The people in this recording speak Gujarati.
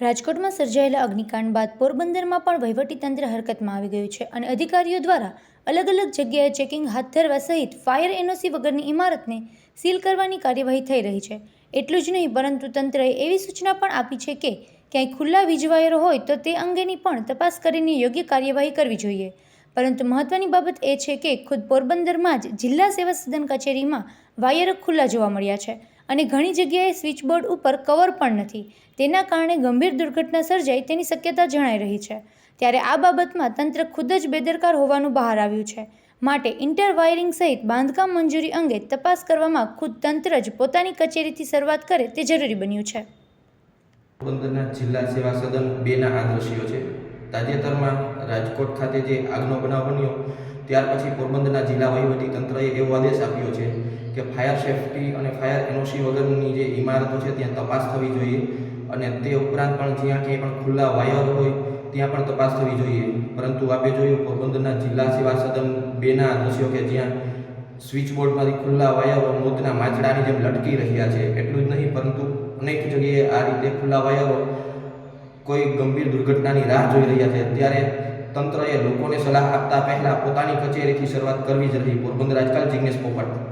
રાજકોટમાં સર્જાયેલા અગ્નિકાંડ બાદ પોરબંદરમાં પણ વહીવટીતંત્ર હરકતમાં આવી ગયું છે અને અધિકારીઓ દ્વારા અલગ અલગ જગ્યાએ ચેકિંગ હાથ ધરવા સહિત ફાયર એનઓસી વગરની ઇમારતને સીલ કરવાની કાર્યવાહી થઈ રહી છે. એટલું જ નહીં, પરંતુ તંત્રએ એવી સૂચના પણ આપી છે કે ક્યાંય ખુલ્લા વીજવાયરો હોય તો તે અંગેની પણ તપાસ કરીને યોગ્ય કાર્યવાહી કરવી જોઈએ. પરંતુ મહત્વની બાબત એ છે કે ખુદ પોરબંદરમાં જ જિલ્લા સેવા સદન કચેરીમાં વાયર ખુલ્લા જોવા મળ્યા છે. અને ઘણી જગ્યાએ સ્વિચબોર્ડ ઉપર કવર પણ નથી. તેના કારણે ગંભીર દુર્ઘટના સર્જાય તેની શક્યતા જણાઈ રહી છે. ત્યારે આ બાબતમાં તંત્ર ખુદ જ બેદરકાર હોવાનું બહાર આવ્યું છે. માટે ઇન્ટર વાયરિંગ સહિત બાંધકામ મંજૂરી અંગે તપાસ કરવામાં ખુદ તંત્ર જ પોતાની કચેરીથી શરૂઆત કરે તે જરૂરી બન્યું છે. પોરબંદરના જિલ્લા સેવા સદન બેના આ છે. તાજેતરમાં રાજકોટ ખાતે જે આગનો બનાવ બન્યો, ત્યાર પછી પોરબંદરના જિલ્લા વહીવટી તંત્રએ એવો આદેશ આપ્યો છે કે ફાયર સેફટી અને ફાયર એનઓસી વગરની જે ઇમારતો છે, ત્યાં તપાસ થવી જોઈએ અને તે ઉપરાંત પણ જ્યાં ક્યાંય પણ ખુલ્લા વાયર હોય, ત્યાં પણ તપાસ થવી જોઈએ. પરંતુ આપે જોયું, પોરબંદરના જિલ્લા સેવા સદન બેના દ્રશ્યો કે જ્યાં સ્વિચ બોર્ડમાંથી ખુલ્લા વાયરો મોતના માછડાની જેમ લટકી રહ્યા છે, એટલું જ નહીં, પરંતુ અનેક જગ્યાએ આ રીતે ખુલ્લા વાયરો કોઈ ગંભીર દુર્ઘટનાની રાહ જોઈ રહ્યા છે, ત્યારે તંત્રએ લોકોને સલાહ આપતા પહેલા પોતાની કચેરીથી શરૂઆત કરવી જ રહી. પોરબંદર આજકાલ જિગ્નેશ પોપટ